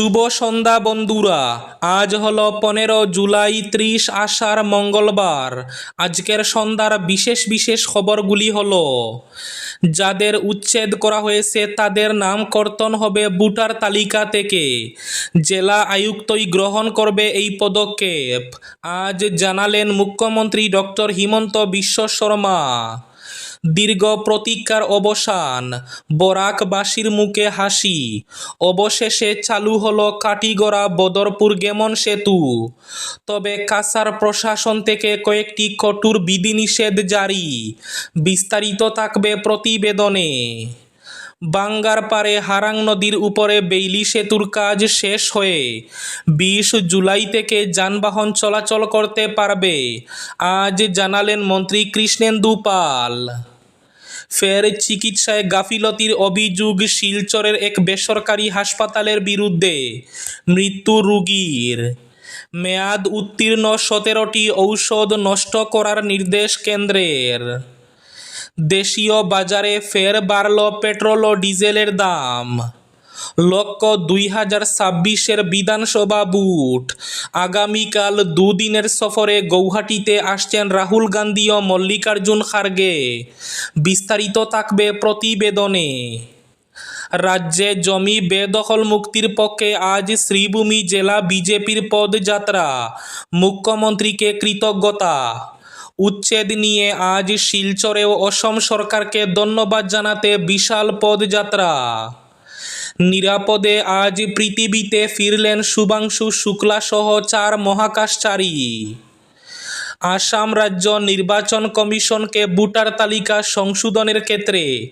শুভ সন্ধ্যা বন্ধুরা। আজ হল পনেরো জুলাই ত্রিশ আষাঢ় মঙ্গলবার। আজকের সন্ধ্যার বিশেষ বিশেষ খবরগুলি হল, যাদের উচ্ছেদ করা হয়েছে তাদের নাম কর্তন হবে বুটার তালিকা থেকে। জেলা আয়ুক্তই গ্রহণ করবে এই পদক্ষেপ। আজ জানালেন মুখ্যমন্ত্রী ডক্টর হিমন্ত বিশ্ব শর্মা। দীর্ঘ প্রতীক্ষার অবসান। বরাকবাসীর মুখে হাসি। অবশেষে চালু হলো কাটিগড়া বদরপুর গেমন সেতু। তবে কাসার প্রশাসন থেকে কয়েকটি কঠোর বিধিনিষেধ জারি। বিস্তারিত থাকবে প্রতিবেদনে। বাঙ্গার পারে হারাং নদীর উপরে বেইলি সেতুর কাজ শেষ হয়ে বিশ জুলাই থেকে যানবাহন চলাচল করতে পারবে। আজ জানালেন মন্ত্রী কৃষ্ণেন্দু পাল। ফের চিকিৎসায় গাফিলতির অভিযোগ শিলচরের এক বেসরকারি হাসপাতালের বিরুদ্ধে। মৃত্যু রুগীর। মেয়াদ উত্তীর্ণ সতেরোটি ঔষধ নষ্ট করার নির্দেশ কেন্দ্রের। দেশীয় বাজারে ফের বাড়ল পেট্রোল ও ডিজেলের দাম। লক্ষ্য দুই হাজার ছাব্বিশের বিধানসভা বুট। আগামীকাল দুদিনের সফরে গৌহাটিতে আসছেন রাহুল গান্ধী ও মল্লিকার্জুন খার্গে। বিস্তারিত থাকবে প্রতিবেদনে। রাজ্যে জমি বেদখল মুক্তির পক্ষে আজ শ্রীভূমি জেলা বিজেপির পদযাত্রা। মুখ্যমন্ত্রীকে কৃতজ্ঞতা। উচ্ছেদ নিয়ে আজ শিলচরেও অসম সরকারকে ধন্যবাদ জানাতে বিশাল পদযাত্রা। নিরাপদে আজ পৃথিবীতে ফিরলেন শুভাংশু শুক্লা সহ চার মহাকাশচারী। আসাম রাজ্য নির্বাচন কমিশনকে ভোটার তালিকা সংশোধনের ক্ষেত্রে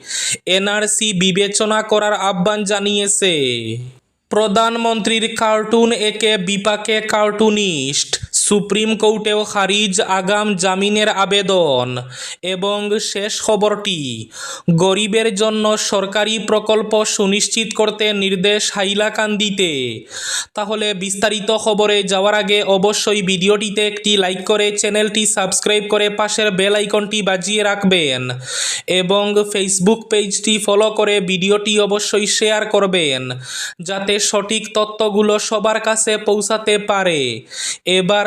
এনআরসি বিবেচনা করার আহ্বান জানিয়েছে। প্রধানমন্ত্রীর কার্টুন একে বিপাকে কার্টুনিস্ট। সুপ্রিম কোর্টেও খারিজ আগাম জামিনের আবেদন। এবং শেষ খবরটি, গরিবের জন্য সরকারি প্রকল্প সুনিশ্চিত করতে নির্দেশ হাইলাকান্দিতে। তাহলে বিস্তারিত খবরে যাওয়ার আগে অবশ্যই ভিডিওটিতে একটি লাইক করে চ্যানেলটি সাবস্ক্রাইব করে পাশের বেল আইকনটি বাজিয়ে রাখবেন। এবং ফেসবুক পেজটি ফলো করে ভিডিওটি অবশ্যই শেয়ার করবেন, যাতে সঠিক তথ্যগুলো সবার কাছে পৌঁছাতে পারে। এবার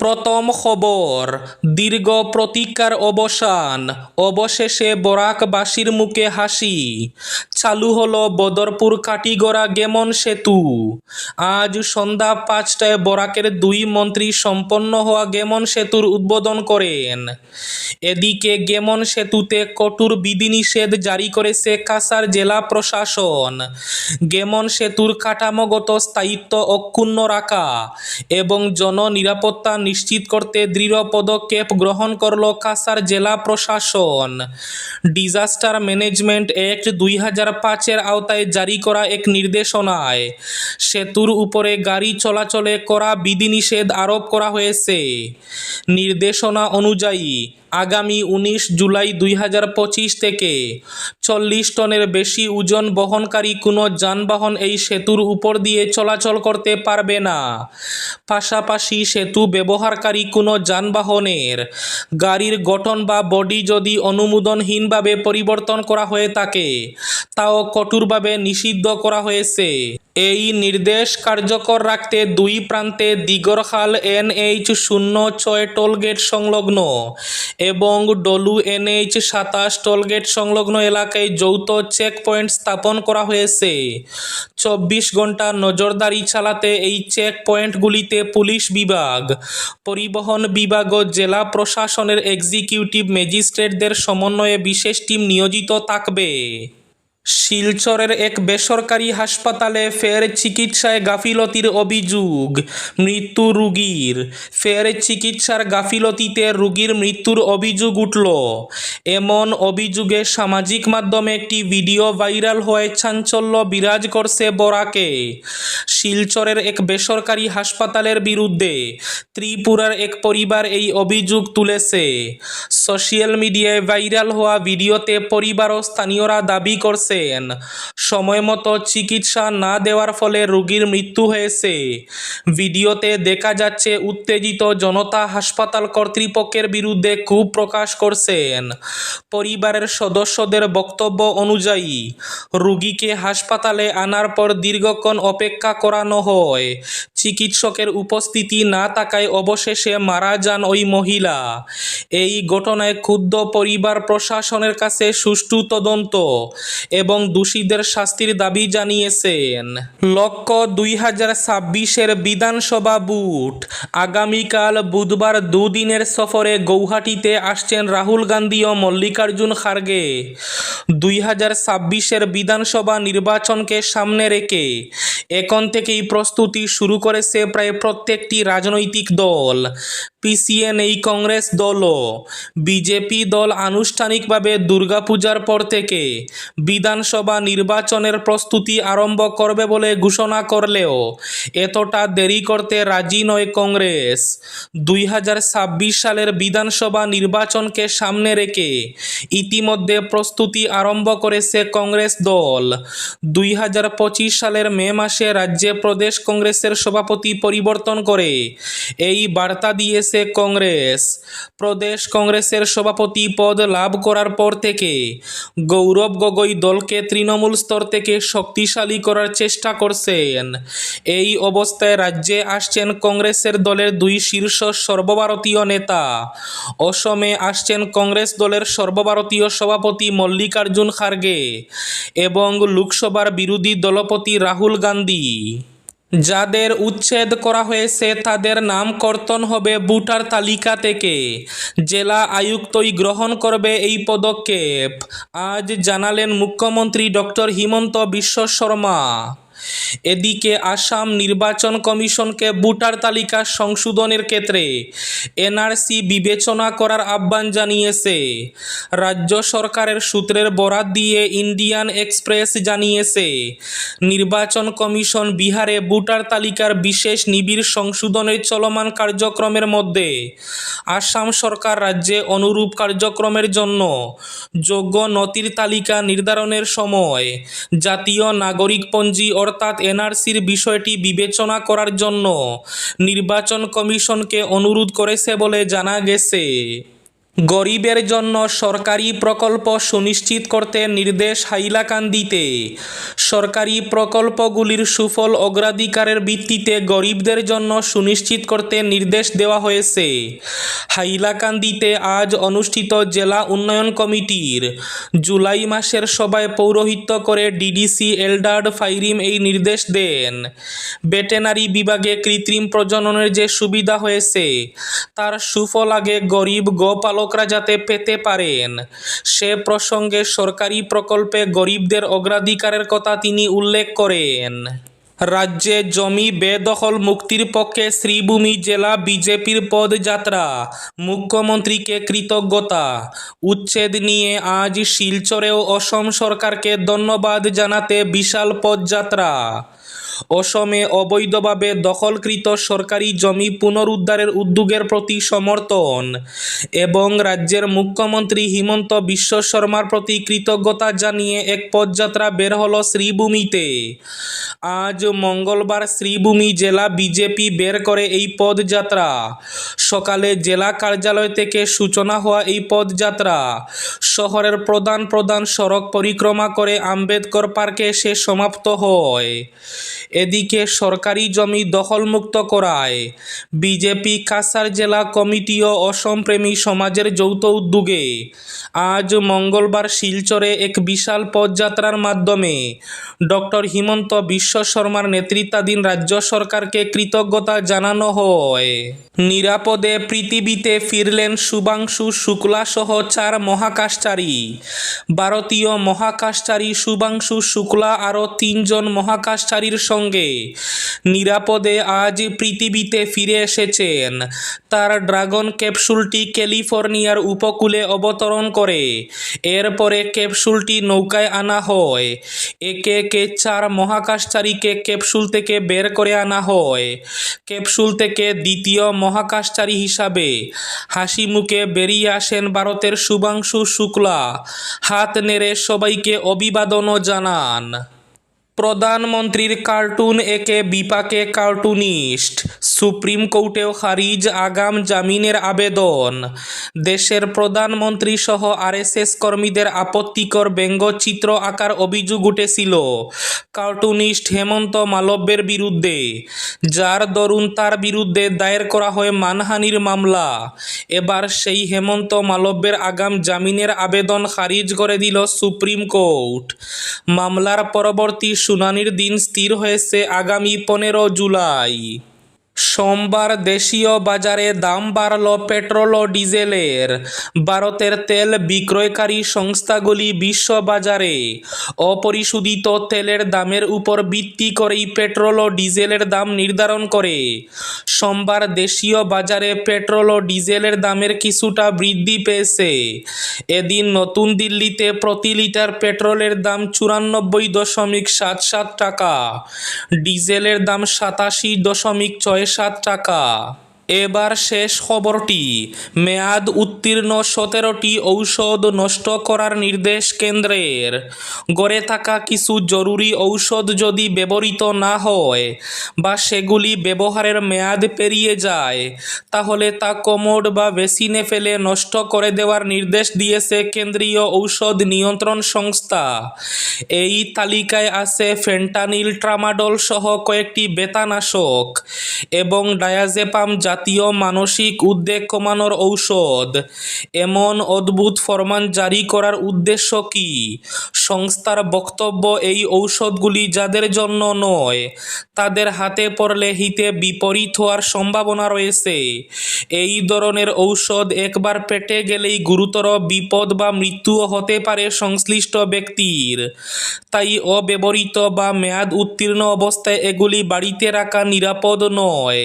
প্রথম খবর, দীর্ঘ প্রতীক্ষার অবসান, অবশেষে বরাকবাসীর মুখে হাসি। চালু হল বদরপুর কাটিগড়া গেমন সেতু। আজ সন্ধ্যা পাঁচটায় বরাকের দুই মন্ত্রী সম্পন্ন হওয়া গেমন সেতুর উদ্বোধন করেন। এদিকে গেমন সেতুতে কঠোর বিধিনিষেধ জারি করেছে কাসার জেলা প্রশাসন। গেমন সেতুর কাঠামোগত স্থায়িত্ব অক্ষুণ্ণ রাখা এবং জননিরাপত্তা নিশ্চিত করতে দৃঢ় পদক্ষেপ গ্রহণ করল কাসার জেলা প্রশাসন। ডিজাস্টার ম্যানেজমেন্ট অ্যাক্ট দুই হাজার পাঁচের আওতায় জারি করা এক নির্দেশনায় সেতুর উপরে গাড়ি চলাচলে করা বিধিনিষেধ আরোপ করা হয়েছে। নির্দেশনা অনুযায়ী আগামী উনিশ জুলাই দুই হাজার পঁচিশ থেকে চল্লিশ টনের বেশি ওজন বহনকারী কোনো যানবাহন এই সেতুর উপর দিয়ে চলাচল করতে পারবে না। পাশাপাশি সেতু ব্যবহারকারী কোনো যানবাহনের গাড়ির গঠন বা বডি যদি অনুমোদনহীনভাবে পরিবর্তন করা হয়ে থাকে, তাও কঠোরভাবে নিষিদ্ধ করা হয়েছে। এই নির্দেশ কার্যকর রাখতে দুই প্রান্তে দিগরখাল এনএইচ শূন্য ছয় টোলগেট সংলগ্ন এবং ডলু এনএইচ সাতাশ টোলগেট সংলগ্ন এলাকায় যৌথ চেক পয়েন্ট স্থাপন করা হয়েছে। চব্বিশ ঘণ্টা নজরদারি চালাতে এই চেক পয়েন্টগুলিতে পুলিশ বিভাগ, পরিবহন বিভাগ ও জেলা প্রশাসনের এক্সিকিউটিভ ম্যাজিস্ট্রেটদের সমন্বয়ে বিশেষ টিম নিয়োজিত থাকবে। শিলচরের এক বেসরকারি হাসপাতালে ফের চিকিৎসায় গাফিলতির অভিযোগ, মৃত্যু রুগীর। ফের চিকিৎসার গাফিলতিতে রুগীর মৃত্যুর অভিযোগ উঠল। এমন অভিযোগে সামাজিক মাধ্যমে একটি ভিডিও ভাইরাল হয়ে চাঞ্চল্য বিরাজ করছে বরাকে। শিলচরের এক বেসরকারি হাসপাতালের বিরুদ্ধে ত্রিপুরার এক পরিবার এই অভিযোগ তুলেছে। সোশ্যাল মিডিয়ায় ভাইরাল হওয়া ভিডিওতে পরিবার ও স্থানীয়রা দাবি করছে সময় মতো চিকিৎসা না দেওয়ার ফলে রোগীর মৃত্যু হয়েছে। ভিডিওতে দেখা যাচ্ছে, উত্তেজিত জনতা হাসপাতাল কর্তৃপক্ষের বিরুদ্ধে ক্ষোভ প্রকাশ করছেন। পরিবারের সদস্যদের বক্তব্য অনুযায়ী, রোগীকে হাসপাতালে আনার পর দীর্ঘক্ষণ অপেক্ষা করানো হয়। চিকিৎসকের উপস্থিতি না থাকায় অবশেষে মারা যান ওই মহিলা। এই ঘটনায় ক্ষুব্ধ পরিবার প্রশাসনের কাছে সুষ্ঠু তদন্ত এবং দোষীদের শাস্তির দাবি জানিয়েছেন। লক্ষ্য, দুই হাজার ছাব্বিশের বিধানসভা বুট। আগামীকাল বুধবার দুদিনের সফরে গৌহাটিতে আসছেন রাহুল গান্ধী ও মল্লিকার্জুন খার্গে। দুই হাজার ছাব্বিশের বিধানসভা নির্বাচনকে সামনে রেখে এখন থেকেই প্রস্তুতি শুরু করেছে প্রায় প্রত্যেকটি রাজনৈতিক দল। পিছিয়ে নেই কংগ্রেস দলও। বিজেপি দল আনুষ্ঠানিকভাবে দুর্গাপূজার পর থেকে বিধানসভা নির্বাচনের প্রস্তুতি আরম্ভ করবে বলে ঘোষণা করলেও এতটা দেরি করতে রাজি নয় কংগ্রেস। দুই হাজার ছাব্বিশ সালের বিধানসভা নির্বাচনকে সামনে রেখে ইতিমধ্যে প্রস্তুতি আরম্ভ করেছে কংগ্রেস দল। দুই হাজার পঁচিশ সালের মে মাসে রাজ্যে প্রদেশ কংগ্রেসের সভাপতি পরিবর্তন করে এই বার্তা দিয়েছে কংগ্রেস। প্রদেশ কংগ্রেসের সভাপতি পদ লাভ করার পর থেকে গৌরব গগৈ দলকে তৃণমূল স্তর থেকে শক্তিশালী করার চেষ্টা করছেন। এই অবস্থায় রাজ্যে আসছেন কংগ্রেসের দলের দুই শীর্ষ সর্বভারতীয় নেতা। অসমে আসছেন কংগ্রেস দলের সর্বভারতীয় সভাপতি মল্লিকার্জুন খার্গে এবং লোকসভার বিরোধী দলপতি রাহুল গান্ধী। যাদের উচ্ছেদ করা হয়েছে তাদের নাম কর্তন হবে ভোটার তালিকা থেকে। জেলা আয়ুক্তই গ্রহণ করবে এই পদক্ষেপ। আজ জানালেন মুখ্যমন্ত্রী ডক্টর হিমন্ত বিশ্ব শর্মা। এদিকে আসাম নির্বাচন কমিশনকে ভোটার তালিকা সংশোধনের ক্ষেত্রে এনআরসি বিবেচনা করার আহ্বান জানিয়েছে। রাজ্য সরকারের সূত্রের বরাত দিয়ে ইন্ডিয়ান এক্সপ্রেস জানিয়েছে, নির্বাচন কমিশন বিহারে ভোটার তালিকার বিশেষ নিবিড় সংশোধনের চলমান কার্যক্রমের মধ্যে আসাম সরকার রাজ্যে অনুরূপ কার্যক্রমের জন্য যোগ্য নথির তালিকা নির্ধারণের সময় জাতীয় নাগরিকপঞ্জি অর্থাৎ এনআরসির বিষয়টি বিবেচনা করার জন্য নির্বাচন কমিশনকে অনুরোধ করেছে বলে জানা গেছে। গরিবের জন্য সরকারি প্রকল্প সুনিশ্চিত করতে নির্দেশ হাইলাকান্দিতে। সরকারি প্রকল্পগুলির সুফল অগ্রাধিকারের ভিত্তিতে গরিবদের জন্য সুনিশ্চিত করতে নির্দেশ দেওয়া হয়েছে। হাইলাকান্দিতে আজ অনুষ্ঠিত জেলা উন্নয়ন কমিটির জুলাই মাসের সভায় পৌরোহিত্য করে ডিডিসি এলডার্ড ফাইরিম এই নির্দেশ দেন। ভেটেনারি বিভাগে কৃত্রিম প্রজননের যে সুবিধা হয়েছে, তার সুফল আগে গরিব গোপালকরা যাতে পেতে পারেন। সে প্রসঙ্গে সরকারি প্রকল্পে গরিবদের অগ্রাধিকারের কথা তিনি উল্লেখ করেন। রাজ্যে জমি বেদখল মুক্তির পক্ষে শ্রীভূমি জেলা বিজেপির পদযাত্রা, মুখ্যমন্ত্রীকে কৃতজ্ঞতা, উচ্ছেদ নিয়ে আজ শিলচরেও অসম সরকারকে ধন্যবাদ জানাতে বিশাল পদযাত্রা। অসমে অবৈধভাবে দখলকৃত সরকারি জমি পুনরুদ্ধারের উদ্যোগের প্রতি সমর্থন এবং রাজ্যের মুখ্যমন্ত্রী হিমন্ত বিশ্ব শর্মার প্রতি কৃতজ্ঞতা জানিয়ে এক পদযাত্রা বের হল শ্রীভূমিতে। আজ মঙ্গলবার শ্রীভূমি জেলা বিজেপি বের করে এই পদযাত্রা। সকালে জেলা কার্যালয় থেকে সূচনা হওয়া এই পদযাত্রা। শহরের প্রধান প্রধান সড়ক পরিক্রমা করে আম্বেদকর পার্কে এসে সমাপ্ত হয়। এদিকে সরকারি জমি দখলমুক্ত করায়। বিজেপি কাসার জেলা কমিটি ও অসমপ্রেমী সমাজের যৌথ উদ্যোগে আজ মঙ্গলবার শিলচরে এক বিশাল পদযাত্রার মাধ্যমে ডক্টর হিমন্ত বিশ্ব শর্মার নেতৃত্বাধীন রাজ্য সরকারকে কৃতজ্ঞতা জানানো হয়। নিরাপদে পৃথিবীতে ফিরলেন শুভাংশু শুক্লা সহ চার মহাকাশচারী। ভারতীয় মহাকাশচারী শুভাংশু শুক্লা আরও তিনজন মহাকাশচারীর সঙ্গে। নিরাপদে আজ পৃথিবীতে ফিরে এসেছেন। তার ড্রাগন ক্যাপসুলটি ক্যালিফোর্নিয়ার উপকূলে অবতরণ করে। এরপরে ক্যাপসুলটি নৌকায় আনা হয়। একে একে চার মহাকাশচারীকে ক্যাপসুল থেকে বের করে আনা হয়। ক্যাপসুল থেকে দ্বিতীয় মহাকাশচারী হিসাবে হাসি মুখে বেরিয়ে আসেন ভারতের শুভাংশু শুক্লা। শুক্লা হাত নেড়ে সবাইকে অভিবাদনও জানান। প্রধানমন্ত্রীর কার্টুন একে বিপাকে কার্টুনিস্ট। সুপ্রিম কোর্টেও খারিজ আগাম জামিনের আবেদন। দেশের প্রধানমন্ত্রী সহ আরএসএস কর্মীদের আপত্তিকর ব্যঙ্গচিত্র আকার অভিযোগ উঠেছিল। কার্টুনিস্ট হেমন্ত মালব্যের বিরুদ্ধে, যার দরুন তার বিরুদ্ধে দায়ের করা হয় মানহানির মামলা। এবার সেই হেমন্ত মালব্যের আগাম জামিনের আবেদন খারিজ করে দিল সুপ্রিম কোর্ট। মামলার পরবর্তী শুনানির দিন স্থির হয়েছে আগামী পনেরো জুলাই। সোমবার দেশীয় বাজারে দাম বাড়ল পেট্রোল ও ডিজেলের। ভারতের তেল বিক্রয়কারী সংস্থাগুলি বিশ্ববাজারে অপরিশোধিত তেলের দামের উপর ভিত্তি করেই পেট্রোল ও ডিজেলের দাম নির্ধারণ করে। সোমবার দেশীয় বাজারে পেট্রোল ও ডিজেলের দামের কিছুটা বৃদ্ধি পেয়েছে। এদিন নতুন দিল্লিতে প্রতি লিটার পেট্রোলের দাম চুরানব্বই দশমিক সাত সাত টাকা, ডিজেলের দাম সাতাশি দশমিক ছয় সাত টাকা। এবার শেষ খবরটি। মেয়াদ উত্তীর্ণ সতেরোটি ঔষধ নষ্ট করার নির্দেশ কেন্দ্রের। গড়ে থাকা কিছু জরুরি ঔষধ যদি ব্যবহৃত না হয় বা সেগুলি ব্যবহারের মেয়াদ পেরিয়ে যায়, তাহলে তা কোমোড বা বেসিনে ফেলে নষ্ট করে দেওয়ার নির্দেশ দিয়েছে কেন্দ্রীয় ঔষধ নিয়ন্ত্রণ সংস্থা। এই তালিকায় আছে ফেন্টানিল ট্রামাডল সহ কয়েকটি বেতানাশক এবং ডায়াজেপাম জাতীয় মানসিক উদ্বেগ কমানোর ঔষধ। এমন অদ্ভুত ফরমান জারি করার উদ্দেশ্য কি? সংস্থার বক্তব্য এই ঔষধগুলি যাদের জন্য নয়, তাদের হাতে পড়লে হিতে বিপরীত হওয়ার সম্ভাবনা রয়েছে। এই ধরনের ঔষধ একবার পেটে গেলেই গুরুতর বিপদ বা মৃত্যুও হতে পারে সংশ্লিষ্ট ব্যক্তির। তাই অব্যবহৃত বা মেয়াদ উত্তীর্ণ অবস্থায় এগুলি বাড়িতে রাখা নিরাপদ নয়।